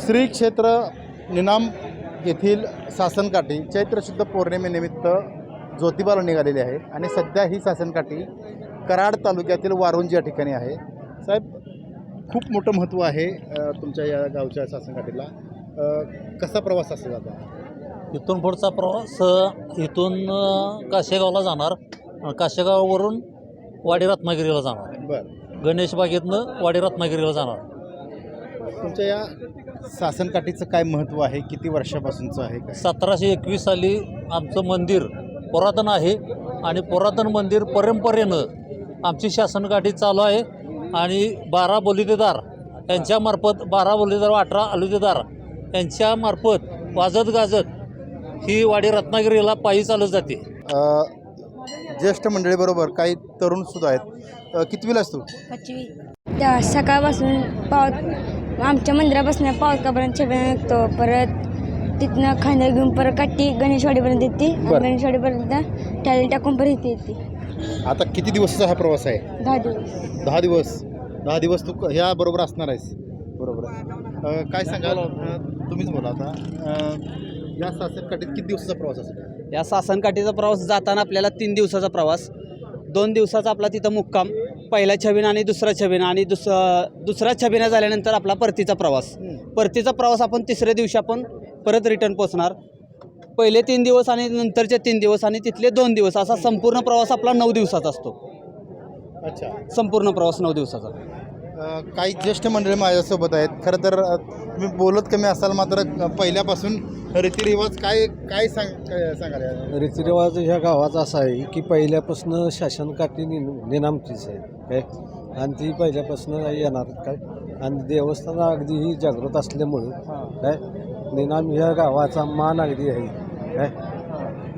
श्री क्षेत्र निनाम येथील सासनकाठी चैत्र शुद्ध पौर्णिमेनिमित्त ज्योतिबाला निघालेली आहे आणि सध्या ही सासनकाठी कराड तालुक्यातील वारुंज या ठिकाणी आहे. साहेब खूप मोठं महत्त्व आहे तुमच्या या गावच्या सासनकाठीला. कसा प्रवास असतो आता? इथून पुढचा प्रवास इथून काशेगावला जाणार. काशेगाववरून वाडी रत्नागिरीला जाणार. बरं. गणेश बागेतनं वाडी रत्नागिरीला जाणार. तुमच्या या सासनकाठीचं काय महत्त्व आहे? किती वर्षापासूनचं आहे काय? सतराशे एकवीस साली आमचं मंदिर पुरातन आहे आणि पुरातन मंदिर परंपरेनं आमची शासनकाठी चालू आहे आणि बारा बलुतेदार यांच्यामार्फत बारा बलुतेदार व अठरा अलुतेदार यांच्यामार्फत वाजत गाजत ही वाडी रत्नागिरीला पायी चालत जाते. अ, ज्येष्ठ मंडळीबरोबर काही तरुणसुद्धा आहेत. अ, कितवीला असतो सकाळपासून पाव आमच्या मंदिरापासून पावकापर्यंत छबे निघतो. परत तिथनं खांदा घेऊन परत काठी गणेशवाडीपर्यंत येते. बरं. गणेशवाडीपर्यंत टाळी टाकून परत इथे येते. आता किती दिवसाचा हा प्रवास आहे? दहा दिवस. दहा दिवस. दहा दिवस तू ह्या बरोबर असणार आहेस. बरोबर आहे. अ, काय सांगाल? अ, तुम्हीच बोला आता. अ, या सासनकाठीत किती दिवसाचा प्रवास असेल? या सासनकाठीचा प्रवास जाताना आपल्याला तीन दिवसाचा प्रवास. दोन दिवसाचा आपला तिथं मुक्काम. पहिल्या छबीनं आणि दुसऱ्या छबीनं. आणि दुस दुसऱ्या छबीनं झाल्यानंतर आपला परतीचा प्रवास. परतीचा प्रवास आपण तिसऱ्या दिवशी आपण परत रिटर्न पोचणार पहिले तीन दिवस आणि नंतरचे तीन दिवस आणि तिथले दोन दिवस असा संपूर्ण प्रवास आपला नऊ दिवसाचा असतो. अच्छा. संपूर्ण प्रवास नऊ दिवसाचा. काही ज्येष्ठ मंडळी माझ्यासोबत आहेत. खरं तर तुम्ही बोलत कमी असाल मात्र पहिल्यापासून रीतिरिवाज काय काय सांग काय सांगाल? रीतिरिवाज ह्या गावाचा असा आहे की पहिल्यापासून शासनकाठी नि निनामचीच आहे काय? आणि ती पहिल्यापासून येणार काय? आणि देवस्थान अगदी ही जागृत असल्यामुळं काय? निनाम ह्या गावाचा मान अगदी आहे काय?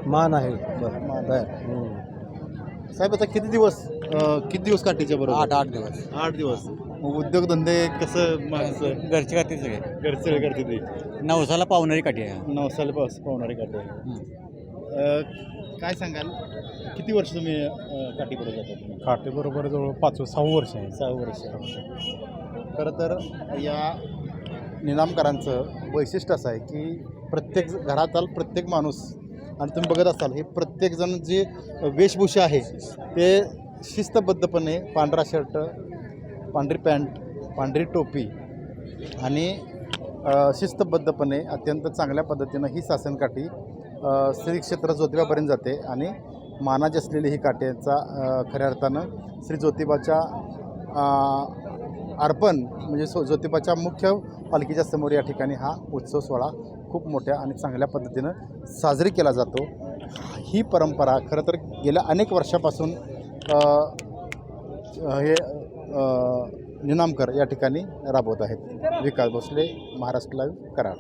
मान आहे बरं काय हम्म. साहेब आता किती दिवस अ, किती दिवस काठीच्या बरोबर? आठ आठ दिवस. आठ दिवस. उद्योगधंदे कसं माणसं? घरची काठी सगळे. घरचे करते ते. नवसाला पावणारी काठी आहे. नवसाला पास पावणारे काठी अ, काय सांगाल? किती वर्ष तुम्ही अ, काठीकडे जाता तुम्ही? काठीबरोबर जवळ पाचवं सहा वर्ष आहे. सहा वर्ष. खरं तर या निनामकारांचं वैशिष्ट्य असं आहे की प्रत्येक घराताल प्रत्येक माणूस आणि तुम्ही बघत असाल हे प्रत्येकजण जे वेशभूषा आहे ते शिस्तबद्धपणे पांढरा शर्ट पांढरी पॅन्ट पांढरी टोपी आणि शिस्तबद्धपणे अत्यंत चांगल्या पद्धतीनं ही सासनकाठी अ, श्री क्षेत्र ज्योतिबापर्यंत जाते आणि मानाची असलेली ही काठीचा खऱ्या अर्थानं श्री ज्योतिबाच्या अर्पण म्हणजे सो ज्योतिबाच्या मुख्य पालखीच्या समोर या ठिकाणी हा उत्सव सोहळा खूप मोठ्या आणि चांगल्या पद्धतीनं साजरी केला जातो. ही परंपरा खरं तर गेल्या अनेक वर्षापासून हे निनामकर या ठिकाणी राबवत आहेत. विकास भोसले महाराष्ट्र लाईव्ह कराड.